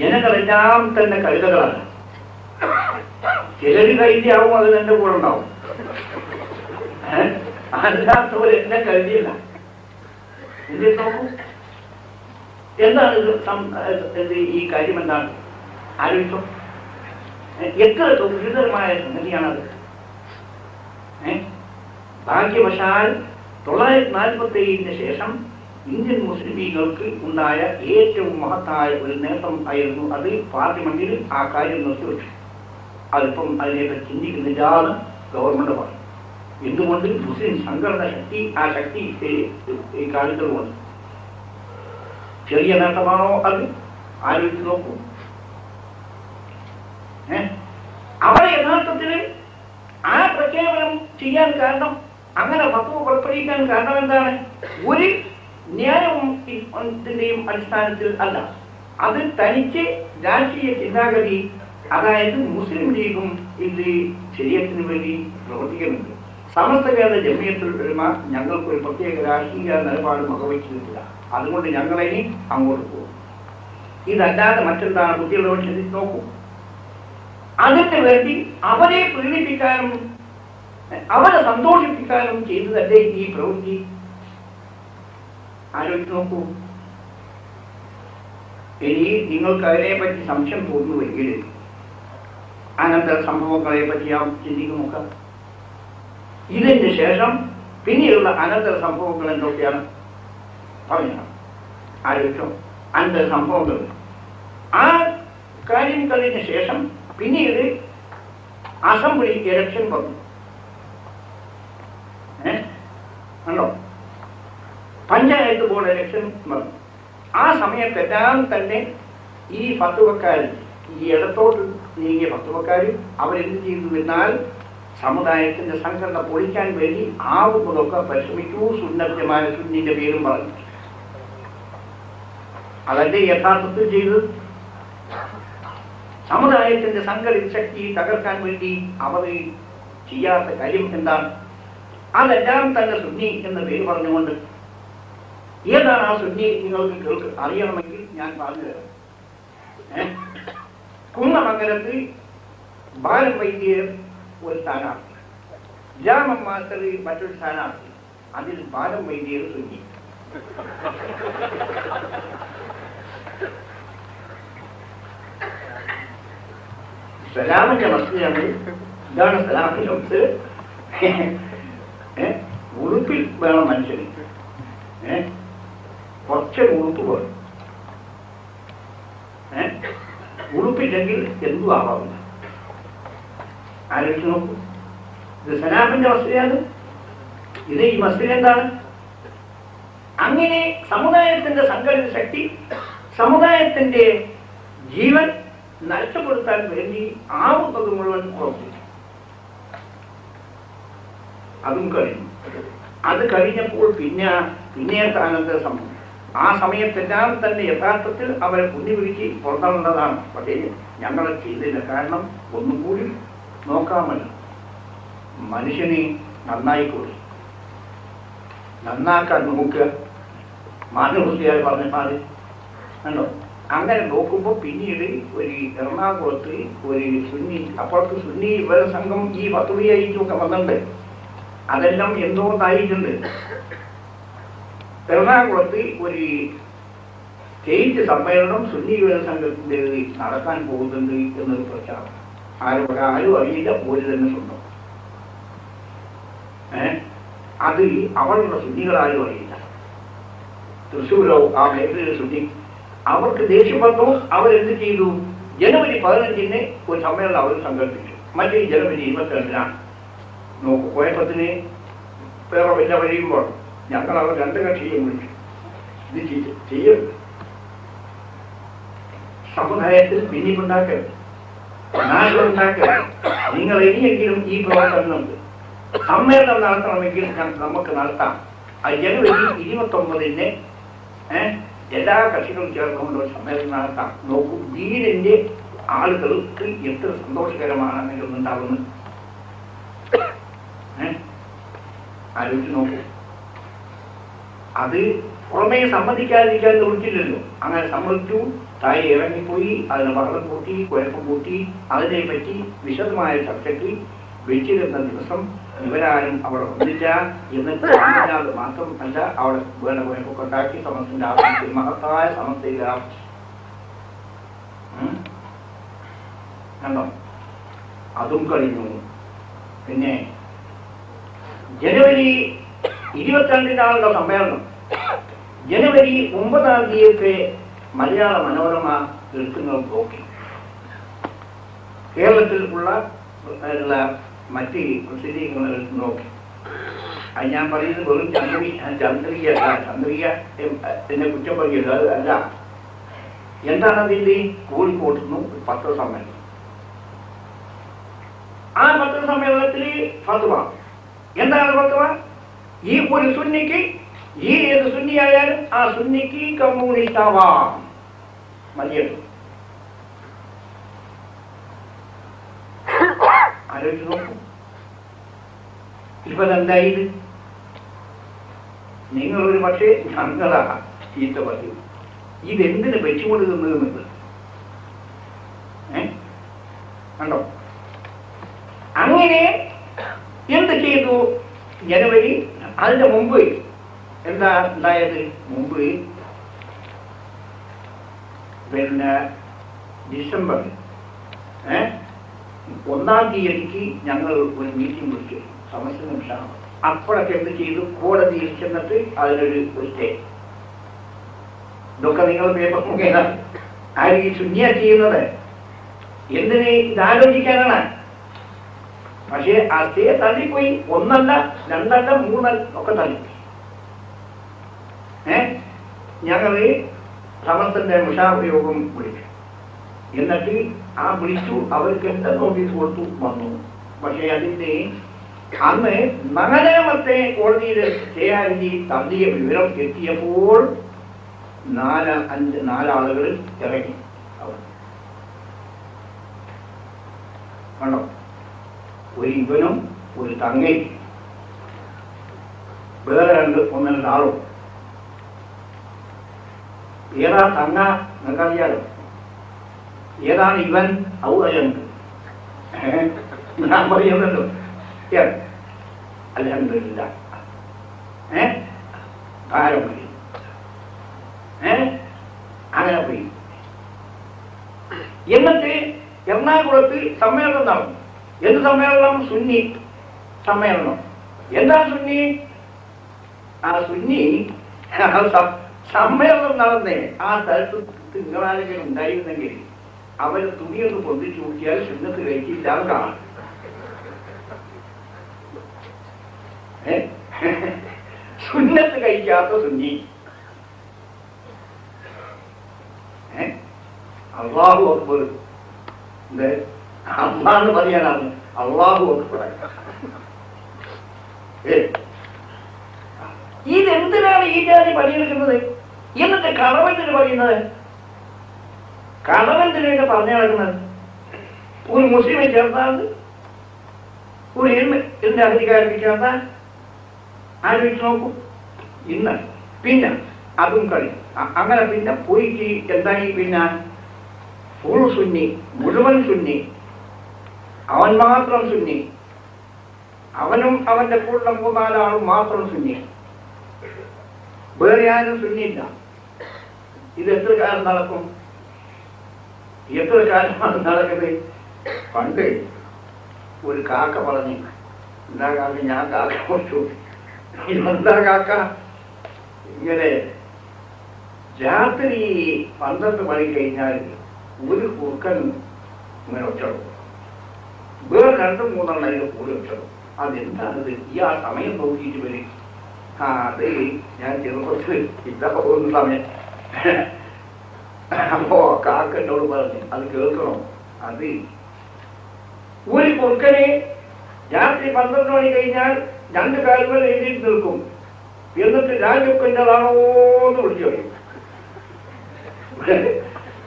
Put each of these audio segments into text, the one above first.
ജനങ്ങളെല്ലാം തന്നെ കഴുതകളാണ്. ചിലര് കൈതിയാവും അത് എന്റെ കൂടെ ഉണ്ടാവും. അല്ലാത്തവർ എന്നെ കഴുതിയില്ല. എന്താണ് ഈ കാര്യം എന്താണ്? ആലോചിച്ചോ എത്ര ദുരിതമായ അത് ഭാഗ്യവശാൽ തൊള്ളായിരത്തി നാൽപ്പത്തി ഏഴിന് ശേഷം ഇന്ത്യൻ മുസ്ലിം ലീഗുകൾക്ക് ഉണ്ടായ ഏറ്റവും മഹത്തായ ഒരു നേട്ടം ആയിരുന്നു അത് പാർലമെന്റിൽ ആ കാര്യം നിർത്തിവെച്ചു. അതിപ്പം അതിനെയൊക്കെ ചിന്തിക്കുന്നില്ലാന്ന് ഗവൺമെന്റ് പറഞ്ഞു എന്തുകൊണ്ട് മുസ്ലിം സംഘടന ശക്തി ആ ശക്തി ഈ- ഈ വന്നു? ചെറിയ നേട്ടമാണോ അത്? ആലോചിച്ച് നോക്കൂ. അവരെ യഥാർത്ഥത്തിൽ ആ പ്രഖ്യാപനം ചെയ്യാൻ കാരണം അങ്ങനെ ഫത്വ പുറപ്പെടുവിക്കാൻ കാരണം എന്താണ്? ഒരു ന്യായവും ഇതിന്റെയും അടിസ്ഥാനത്തിൽ അല്ല. അത് തനിച്ച് രാഷ്ട്രീയ ചിന്താഗതി അതായത് മുസ്ലിം ലീഗും ഇത് ശരീരത്തിന് വേണ്ടി പ്രവർത്തിക്കുന്നുണ്ട്. സമസ്ത കേരള ജമിയത്തുൽ ഉലമ ഞങ്ങൾക്ക് ഒരു പ്രത്യേക രാഷ്ട്രീയ നിലപാട് വകവയ്ക്കുന്നില്ല അതുകൊണ്ട് ഞങ്ങളിനി അങ്ങോട്ട് പോകും. ഇതല്ലാതെ മറ്റെന്താണ്? കുട്ടികളോട് ചിന്തിച്ച് നോക്കൂ. അതിന് വേണ്ടി അവരെ പ്രീണിപ്പിക്കാനും അവരെ സന്തോഷിപ്പിക്കാനും ചെയ്തതല്ലേ ഈ പ്രവൃത്തി? ആലോചിച്ച് നോക്കൂ? ഇനി നിങ്ങൾക്ക് അതിനെ പറ്റി സംശയം തോന്നുമെങ്കിൽ അനന്തര സംഭവങ്ങളെ പറ്റി ആ ചിന്തിക്ക് നോക്കാം ഇതിന് ശേഷം പിന്നീടുള്ള അനന്തര സംഭവങ്ങൾ എന്തൊക്കെയാണ്? പറഞ്ഞു ആലോചിച്ചോ അനന്തര സംഭവങ്ങൾ. ആ കാര്യം കഴിഞ്ഞ ശേഷം പിന്നീട് അസംബ്ലി ഇലക്ഷൻ വന്നു. ഏ? കണ്ടോ? ബോർഡ് ഇലക്ഷൻ വന്നു ആ സമയത്തെല്ലാം തന്നെ ഈ ഫത്തുവക്കാർ ഈ ഇടത്തോട്ട് നീങ്ങിയ ഫത്തുവക്കാർ അവരെന്ത് ചെയ്തു എന്നാൽ സമുദായത്തിന്റെ സംഘടന പൊളിക്കാൻ വേണ്ടി ആവുന്നതൊക്കെ പരിശ്രമിക്കൂ സുന്നത്യമായ സുന്നിന്റെ പേരും പറഞ്ഞു. അതല്ലേ യഥാർത്ഥത്തിൽ ചെയ്തത്? സമുദായത്തിന്റെ സംഘടിത ശക്തി തകർക്കാൻ വേണ്ടി അവർ ചെയ്യാത്ത കാര്യം എന്താണ്? അതെല്ലാം തന്നെ സുന്നി എന്ന പേര് പറഞ്ഞുകൊണ്ട് ഏതാണ് ആ സുന്നി നിങ്ങൾക്ക് കേൾക്ക് അറിയണമെങ്കിൽ ഞാൻ പറഞ്ഞു തരാം? കുന്നമംഗലത്ത് ബാലൻ വൈദ്യർ ഒരു സ്ഥാനാർത്ഥി. രാമൻ മാസ്റ്റർ മറ്റൊരു സ്ഥാനാർത്ഥി. അതിൽ ബാലൻ വൈദ്യർ സുന്നി. സലാമിന്റെ മസ്തിയാണ് ഇതാണ് സലാമിന്റെ മസ് ഉറുപ്പിൽ വേണം മനുഷ്യന് ഏ? കുറച്ച് ഉറുപ്പ് വേണം ഏ? ഉറുപ്പില്ലെങ്കിൽ എന്തും ആവാറില്ല ആലോചിച്ച് നോക്കൂ. ഇത് സലാമിന്റെ മസ്തിയാണ് ഇത് ഈ മസ്തിൽ എന്താണ്? അങ്ങനെ സമുദായത്തിന്റെ സംഘടിത ശക്തി സമുദായത്തിന്റെ ജീവൻ നഷ്ടപ്പെടുത്താൻ വേണ്ടി ആവുന്നത് മുഴുവൻ ഉറപ്പിച്ചു അതും കഴിഞ്ഞു. അത് കഴിഞ്ഞപ്പോൾ പിന്നെ പിന്നെ അനന്തര സംഭവം ആ സമയത്തെല്ലാം തന്നെ യഥാർത്ഥത്തിൽ അവരെ പുണ്യപിടിച്ച് പുറത്താണുള്ളതാണ് പക്ഷേ ഞങ്ങളെ ചെയ്തതിന് കാരണം ഒന്നും കൂടി നോക്കാമല്ലോ മനുഷ്യനെ നന്നായിക്കൂടി നന്നാക്കാൻ നോക്കുക. പറഞ്ഞ മാറി കണ്ടോ? അങ്ങനെ നോക്കുമ്പോൾ പിന്നീട് ഒരു എറണാകുളത്ത് ഒരു സുന്നി അപ്പുറത്ത് സുന്നി വിവര സംഘം ഈ പത്തുടിയായിട്ടൊക്കെ വന്നിട്ടുണ്ട്. അതെല്ലാം എന്തോ തായിട്ടുണ്ട് എറണാകുളത്ത് ഒരു സ്റ്റേറ്റ് സമ്മേളനം സുന്നി യുവ സംഘത്തിന്റെ നടക്കാൻ പോകുന്നുണ്ട് എന്നൊരു പ്രചാരണം ആരും ആരും അറിയില്ല പോലെ തന്നെ സ്വന്തം. അത് അവളുടെ സുന്നികളാരും അറിയില്ല. തൃശ്ശൂരോ ആ മേഖലയിലെ സുന്നി. അവർക്ക് ദേഷ്യം വന്നു അവരെന്ത് ചെയ്തു? ജനുവരി പതിനഞ്ചിന് ഒരു സമ്മേളനം അവർ സംഘടിപ്പിച്ചു മറ്റേ ജനുവരി ഇരുപത്തിരണ്ടിനാണ്. നോക്കൂ കുഴപ്പത്തിന് വേറെ വല്ല വഴിയുമ്പോൾ ഞങ്ങൾ അവർ രണ്ട് കക്ഷിയും വിളിച്ചു. ഇത് ചെയ്യ- ചെയ്യരുത്. സമുദായത്തിൽ പിന്നീടുണ്ടാക്കരുത് നാശമുണ്ടാക്കരുത്. നിങ്ങൾ ഇനിയെങ്കിലും ഈ പ്രവർത്തനമുണ്ട് സമ്മേളനം നടത്തണമെങ്കിൽ നമുക്ക് നടത്താം. ജനുവരി ഇരുപത്തി ഒമ്പതിന് എല്ലാ കക്ഷികളും ചേർന്നുകൊണ്ട് സമ്മേളനം നടത്താം. നോക്കൂ വീടിന്റെ ആളുകൾക്ക് എത്ര സന്തോഷകരമാണ് നിങ്ങൾ ഉണ്ടാകുന്നത് ആലോചിച്ച് നോക്കൂ. അത് പുറമേ സമ്മതിക്കാതിരിക്കാൻ നിവൃത്തില്ലല്ലോ അങ്ങനെ സമ്മതിച്ചു. താഴെ ഇറങ്ങിപ്പോയി അതിന് വള്ളം കൂട്ടി കുഴപ്പം കൂട്ടി അതിനെ പറ്റി വിശദമായ ചർച്ചയ്ക്ക് വെച്ചിരുന്ന ദിവസം ഇവരാരും അവിടെ വന്നില്ല. അല്ലാതെ മാത്രം അല്ല അവിടെ വേണ്ട കുഴപ്പമൊക്കെ ഉണ്ടാക്കി സമസ്തന്റെ ആവശ്യത്തിൽ മഹത്തായ കണ്ടോ? അതും കഴിഞ്ഞു. പിന്നെ ജനുവരി ഇരുപത്തിരണ്ടിനാണല്ലോ സമ്മേളനം. ജനുവരി ഒമ്പതാം തീയതിയൊക്കെ മലയാള മനോരമ എടുക്കുന്നത് നോക്കി. കേരളത്തിൽ ഉള്ള മറ്റ് പ്രസിദ്ധീകരണങ്ങൾ നോക്കി. അത് ഞാൻ പറയുന്നത് വെറും ചന്ദ്രി ചന്ദ്രിക ചന്ദ്രിക എന്നെ കുറ്റം പറയുന്നത് അത് അല്ല. എന്താണ് അതിന്റെ കോഴിക്കോട്ടുന്നു പത്രസമ്മേളനം. ആ പത്രസമ്മേളനത്തിൽ ഫത്വ. എന്താണ് ഫത്വ? ഈ ഒരു സുന്നിക്ക് ഈ ഏത് സുന്നി ആയാലും ആ സുന്നിക്ക് കമ്മ്യൂണിസ്റ്റ് ആവാം മതിയത് ആലോചിച്ച് നോക്കൂ. ഇപ്പൊ എന്തായത് നിങ്ങൾ ഒരു പക്ഷേ ഞങ്ങളാ ചീത്ത പറയൂ ഇതെന്തിന് വെച്ചുകൊടുക്കുന്നത് നിങ്ങൾ കണ്ടോ? അങ്ങനെ എന്ത് ചെയ്തു? ജനുവരി അതിന്റെ മുമ്പ് എന്താ ഉണ്ടായത്? മുമ്പ് പിന്നെ ഡിസംബർ ഒന്നാം തീയതിക്ക് ഞങ്ങൾ ഒരു മീറ്റിംഗ് വിളിച്ചു. സമസ്ത നിമിഷമാണ് അപ്പോഴൊക്കെ എന്ത് ചെയ്തു? കോടതിയിൽ ചെന്നിട്ട് അതിനൊരു സ്റ്റേ ഇതൊക്കെ നിങ്ങൾ പേപ്പർ മുഖേന ആര് ഈ ശുന്യ ചെയ്യുന്നത്? എന്തിന് ഇതാലോചിക്കാനാണ് പക്ഷേ ആ സ്റ്റേ തള്ളിപ്പോയി. ഒന്നല്ല രണ്ടല്ല മൂന്നല്ല ഒക്കെ തള്ളി. ഏ? ഞങ്ങൾ സമസ്തന്റെ മുഷാപ്രയോഗം വിളിച്ചു. എന്നിട്ട് ആ വിളിച്ചു അവർക്ക് എന്താ നോട്ടീസ് കൊടുത്തു? വന്നു. പക്ഷേ അതിന്റെ അന്ന് നാലാമത്തെ കോടതിയിൽ കെആർജി തള്ളിയ വിവരം എത്തിയപ്പോൾ നാല് അഞ്ച് നാലാളുകൾ ഇറങ്ങി. അവർ. കണ്ടോ? ഒരു ഇവനും ഒരു തങ്ങയും വേറെ രണ്ട് ഒന്നും രണ്ടാളും ഏതാ തങ്ങ നിങ്ങൾക്കറിയാലോ ഏതാണ് ഇവൻ ഔ അറിയുന്നുണ്ട് ഞാൻ പറയുന്നുണ്ടോ അലഹമില്ല ഏ? കാലം പോയി ഏ? അങ്ങനെ പോയി എന്നിട്ട് എറണാകുളത്ത് സമ്മേളനം നടന്നു. എന്ത് സമ്മേളനം? സുന്നി സമ്മേളനം. എന്താ സുന്നി? ആ സുന്നി സമ്മേളനം നടന്നേ. ആ സ്ഥലത്ത് തിങ്കളാഴ്ചകൾ ഉണ്ടായിരുന്നെങ്കിൽ അവൻ തുണിയൊന്ന് പൊന്തിച്ചു നോക്കിയാൽ സുന്നത്ത് കഴിക്കില്ലാതെ കാണാം? സുന്നത്ത് കഴിക്കാത്ത സുന്നി. അള്ളാഹു അക്ബർ. എന്ത്? അള്ളാന്ന് പറയാനാണ് അള്ളാഹു അക്ബർ? ഇതെന്തിനാണ് ഈ ജാതി പണിയെടുക്കുന്നത്? എന്നിട്ട് കളവെന്തിന് പറയുന്നത്? കളവെന്തിനാണ് പറഞ്ഞു നടക്കുന്നത്? ഒരു മുസ്ലിമെ ചേർത്താൽ ഒരു എന്റെ അധികാരത്തിൽ ചേർത്താൽ ആലോചിച്ച് നോക്കൂ. ഇന്ന് പിന്നെ അതും കളി അങ്ങനെ പിന്നെ പോയിട്ട് എന്തായി പിന്നെ? ഫുൾ സുന്നി മുഴുവൻ സുന്നി. അവൻ മാത്രം സുന്നി. അവനും അവന്റെ കൂടെ മൂന്നാലാളും മാത്രം സുന്നി. വേറെ ആരും സുന്നിയില്ല. ഇത് എത്ര കാലം നടക്കും? എത്ര കാലമാണ് നടക്കുന്നത്? പണ്ട് ഒരു കാക്ക പറഞ്ഞു എന്താ കാക്ക ഞാൻ കാക്ക കൊടുത്തു എന്താ കാക്ക? ഇങ്ങനെ രാത്രി പന്ത്രണ്ട് മണി കഴിഞ്ഞാൽ ഒരു കുറുക്കൻ ഇങ്ങനെ ഒറ്റടും വേറെ രണ്ടും മൂന്നെണ്ണം അതിന് കൂടെ ഒറ്റടും അതെന്താണിത്? ഈ ആ സമയം നോക്കിയിട്ട് വരും. ആ അത് ഞാൻ ചെറുപ്പത്തിൽ ഇതാ പോകുന്ന സമയം. അപ്പോ കാക്ക എന്നോട് പറഞ്ഞു അത് കേൾക്കണം? അത്. ഒരു കുറുക്കനെ രാത്രി പന്ത്രണ്ട് മണി കഴിഞ്ഞാൽ രണ്ട് കാലുകൾ എഴുതിയിട്ട് നിൽക്കും. എന്നിട്ട് രാജൊക്കന്റെതാണോ എന്ന് വിളിച്ചു പറയും.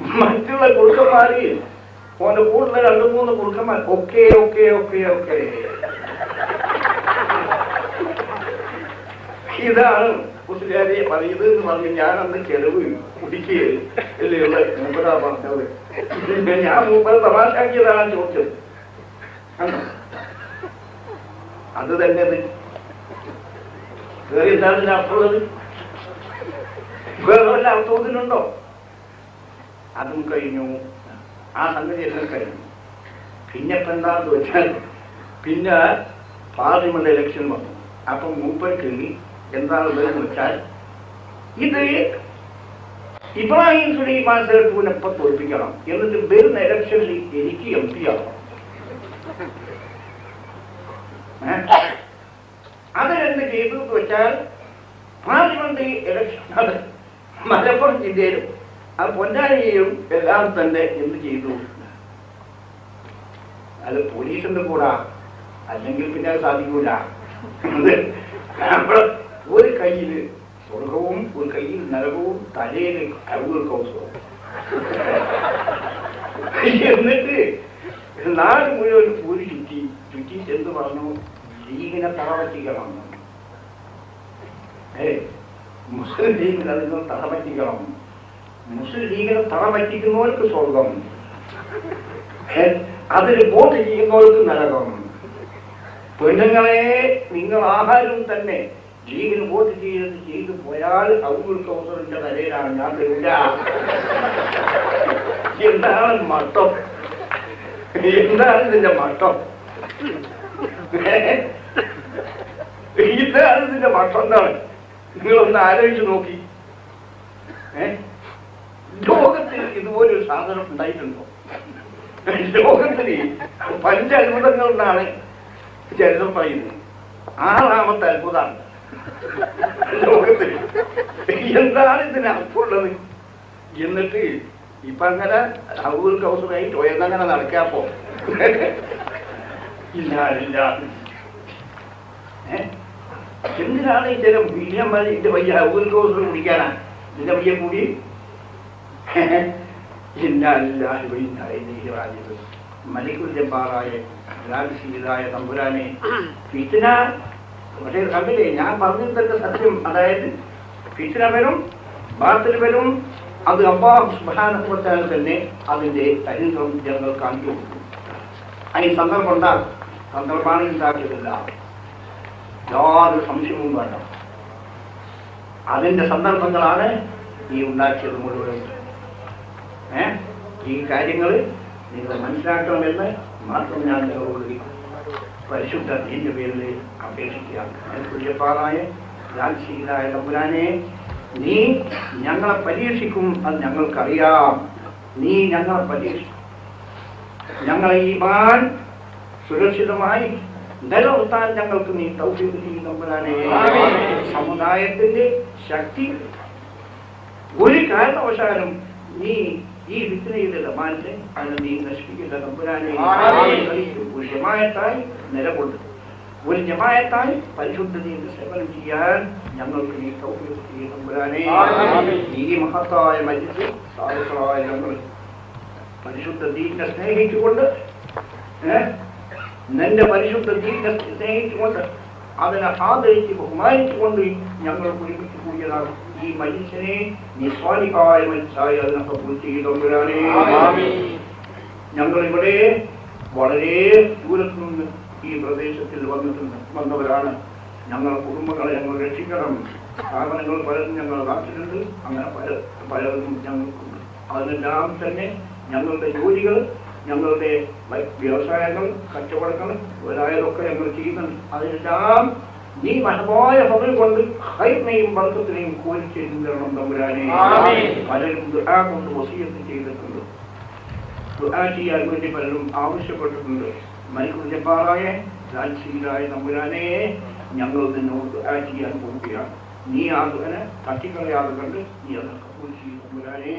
മറ്റുള്ള കുറുക്കന്മാര് ഓന്റെ കൂടുതൽ രണ്ടു മൂന്ന് കുറുക്കന്മാർ ഒക്കെ ഒക്കെ ഒക്കെ ഒക്കെ ഇതാണ് മുസ്ലിയാരെ പറയുന്നത് എന്ന് പറഞ്ഞ് ഞാൻ അന്ന് ചെലവ് കുടിക്കുകയും ഇല്ലയുള്ള മൂപ്പരാ പറഞ്ഞത്. പിന്നെ ഞാൻ മൂപ്പര തമാശാക്കിയതാണ് ചോദിച്ചത്? അത് തന്നെ വേറെ എന്താണ് അർത്ഥമുള്ളത് വേറെ വല്ല അർത്ഥത്തിനുണ്ടോ അതും കഴിഞ്ഞു. ആ സംഗതി എല്ലാം കഴിഞ്ഞു. പിന്നെ ഇപ്പൊ എന്താന്ന് വെച്ചാൽ പിന്നെ പാർലമെന്റ് ഇലക്ഷൻ വന്നു. അപ്പൊ മൂപ്പർക്ക് എന്താണുള്ളതെന്ന് വെച്ചാൽ? ഇത് ഇബ്രാഹിം സുലൈമാൻ സേട്ടുവിനെ ഇപ്പൊ തോൽപ്പിക്കണം. എന്നിട്ട് വരുന്ന ഇലക്ഷനിൽ എനിക്ക് എം പി ആവണം. എന്ത് ചെയ്തു വെച്ചാൽ പാർലമെന്റ് ഇലക്ഷൻ മലപ്പുറം ജില്ലയിലും ആ പൊന്നാനിയിലും എല്ലാം തന്നെ എന്ത് ചെയ്തു? അത് പോലീസിന്റെ കൂടാ. അല്ലെങ്കിൽ പിന്നെ അത് സാധിക്കൂല. അത് നമ്മൾ ഒരു കയ്യിൽ നരകവും തലയിൽ കരുവൂർ കൗസവും എന്നിട്ട് നാട് മുഴുവൻ പൂരി ചുറ്റി ചുറ്റിയിട്ട് എന്ത് പറഞ്ഞു ലീഗിനെ തറവറ്റിക്കണം ഏ മുസ്ലിം ലീഗിനെ അതിന് തറവറ്റിക്കണം മുസ്ലിം ലീഗിനെ തറവറ്റിക്കുന്നവർക്ക് സ്വർഗം. അതിൽ വോട്ട് ചെയ്യുന്നവർക്ക് നരകം. പെണ്ണുങ്ങളെ നിങ്ങൾ ആഹാരം തന്നെ ലീഗിന് വോട്ട് ചെയ്തത് ചെയ്തു പോയാൽ അവർക്ക് കൗസറിന്റെ നിലയിലാണ് ഞാൻ തരില്ല എന്താണ് മട്ടം? എന്താണ് ഇതിന്റെ മട്ടം? ഇതാണ് ഇതിന്റെ മട്ടം എന്താണ് നിങ്ങളൊന്ന് ആലോചിച്ച് നോക്കി. ലോകത്തിൽ ഇതുപോലൊരു സാധനം ഉണ്ടായിട്ടുണ്ടോ? ലോകത്തിൽ പഞ്ച അത്ഭുതങ്ങൾ എന്നാണ് ചരിത്രം പറയുന്നത്. ആറാമത്തെ അത്ഭുതമാണ് എന്താണ് ഇതിന് അർത്ഥമുള്ളത്? എന്നിട്ട് ഇപ്പൊ അങ്ങനെ ഔൽ കൗസറായി ടോയെന്നങ്ങനെ നടക്കാപ്പോ ഇല്ല ഇല്ല? എന്തിനാണ് ഈ ചില വീര്യന്മാർ ഇതിന്റെ പയ്യ ഔൽ കൗസർ കുടിക്കാനാ? ഇതിന്റെ പയ്യ കൂടി? മലിക്കുൽ ജബ്ബാറായ ലാൽസീതായ തമ്പുരാനെ ഫിത്തിന പക്ഷേ കണ്ടില്ലേ ഞാൻ പറഞ്ഞതിന്റെ സത്യം. അതായത് ഫിത്തിന വരും ബാത്തിൽ വരും അത് അബ്ബാഹു സുബാനുഭവത്താൽ തന്നെ അതിന്റെ ചരിത്രം ജനങ്ങൾ കാണിച്ചു കൊടുക്കും അതിന് സന്ദർഭം ഉണ്ടാകും. സന്ദർഭമാണ് ഉണ്ടാക്കിയതല്ല യാതൊരു സംശയവും വേണ്ട. അതിന്റെ സന്ദർഭങ്ങളാണ് ഈ ഉണ്ടാക്കിയത് മുഴുവൻ ഏ? ഈ കാര്യങ്ങൾ നിങ്ങൾ മനസ്സിലാക്കണമെന്ന് മാത്രം ഞാൻ നിങ്ങളോട് പരിശുദ്ധ നിന്റെ പേരിൽ അപേക്ഷിക്കുകയാണ് തുല്യപ്പാറായ ലാൽശീലായ തമ്പുരാനെ നീ ഞങ്ങളെ പരീക്ഷിക്കും അത് ഞങ്ങൾക്കറിയാം. നീ ഞങ്ങളെ പരീക്ഷിക്കും. ഞങ്ങളെ ഈ മാൻ സുരക്ഷിതമായി നിലനിർത്താൻ ഞങ്ങൾക്ക് നീ തൗഫീഖ് ചെയ്യും തമ്പുരാനെ. സമുദായത്തിന്റെ ശക്തി ഒരു കാരണവശാലും നീ ഈ വിത്തിനയുടെ മാനത്തെ അതിനെ നീ നശിപ്പിക്കില്ല തമ്പുരാനെ ഒരു ജമായത്തായി നിലകൊള്ളും ഒരു ജമായത്തായി പരിശുദ്ധതയുടെ സേവനം ചെയ്യാൻ ഞങ്ങൾക്ക് നീ സൗകര്യം തമ്പുരാനെ. ഈ മഹത്തായ മജിത്ത് സാധുക്കളായ ഞങ്ങൾ പരിശുദ്ധ ദീനെ സ്നേഹിച്ചുകൊണ്ട്? നിന്റെ പരിശുദ്ധ ദീനെ സ്നേഹിച്ചുകൊണ്ട് അതിനെ ആദരിച്ച് ബഹുമാനിച്ചുകൊണ്ട് ഞങ്ങൾ ഒരുമിച്ച് കൂടിയതാണ്. ഈ മനുഷ്യനെ നിസ്വാലികായ മനുഷ്യായി അതിനെ കബൂൽ ഞങ്ങൾ ഇവിടെ വളരെ ദൂരത്തു നിന്ന് ഈ പ്രദേശത്തിൽ വന്നിട്ടുണ്ട് വന്നവരാണ്. ഞങ്ങളുടെ കുടുംബങ്ങളെ ഞങ്ങൾ രക്ഷിക്കണം. സ്ഥാപനങ്ങൾ പലതും ഞങ്ങൾ നാട്ടിലുണ്ട് അങ്ങനെ പല പലതും ഞങ്ങൾക്കുണ്ട്. അതിനെല്ലാം തന്നെ ഞങ്ങളുടെ ജോലികൾ ഞങ്ങളുടെ വ്യവസായങ്ങൾ കച്ചവടങ്ങൾ മുതലായതൊക്കെ ഞങ്ങൾ ചെയ്യുന്നുണ്ട്. അതിനെല്ലാം നീ മഹമായ പകൽ കൊണ്ട് ഹൈറിനെയും ബന്ധത്തിനെയും ചെയ്തു തരണം തമ്പുരാനെ. പലരും ദുരാ കൊണ്ട് വസീയത്ത് ചെയ്തിട്ടുണ്ട്. ദുരാ ചെയ്യാൻ വേണ്ടി പലരും ആവശ്യപ്പെട്ടിട്ടുണ്ട്. ജബ്ബാറായ ലാൽസീലായ തമ്പുരാനെ ഞങ്ങൾ നിന്നോട് ദുരാ ചെയ്യാൻ പോവുകയാണ്. നീ ആ ദുആനെ തട്ടിക്കളയാതെ കണ്ട് നീ അതൊക്കെ കൂടി ചെയ്യും തമ്പുരാനെ.